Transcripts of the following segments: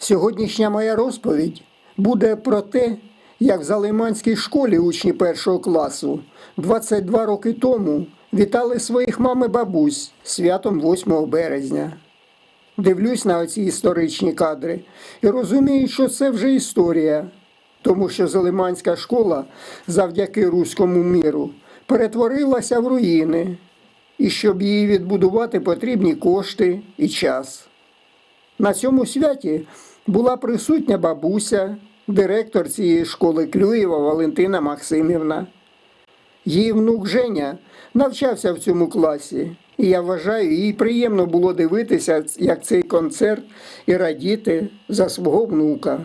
Сьогоднішня моя розповідь буде про те, як в Залиманській школі учні першого класу 22 роки тому вітали своїх мам і бабусь святом 8 березня. Дивлюсь на оці історичні кадри і розумію, що це вже історія, тому що Залиманська школа завдяки руському міру перетворилася в руїни, і щоб її відбудувати потрібні кошти і час. На цьому святі була присутня бабуся, директор цієї школи Клюєва Валентина Максимівна. Її внук Женя навчався в цьому класі, і я вважаю, їй приємно було дивитися, як цей концерт і радіти за свого внука.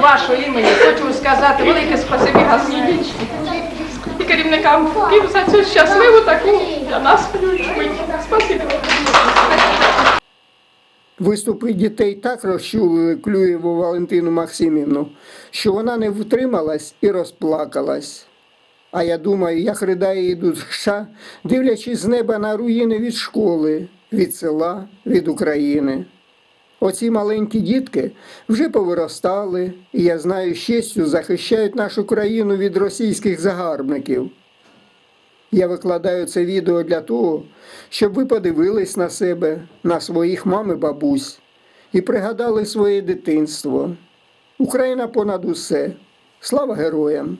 Від вашого імені хочу сказати велике спасибі Газінічні і керівникам ФКІВ за цю щасливу таку для нас мить. Спасибі. Виступи дітей так розчулили Клюєву Валентину Максимівну, що вона не втрималась і розплакалась. А я думаю, як ридає її душа, дивлячись з неба на руїни від школи, від села, від України. Оці маленькі дітки вже повиростали, і я знаю, з честю захищають нашу країну від російських загарбників. Я викладаю це відео для того, щоб ви подивились на себе, на своїх мам і бабусь і пригадали своє дитинство. Україна понад усе. Слава героям!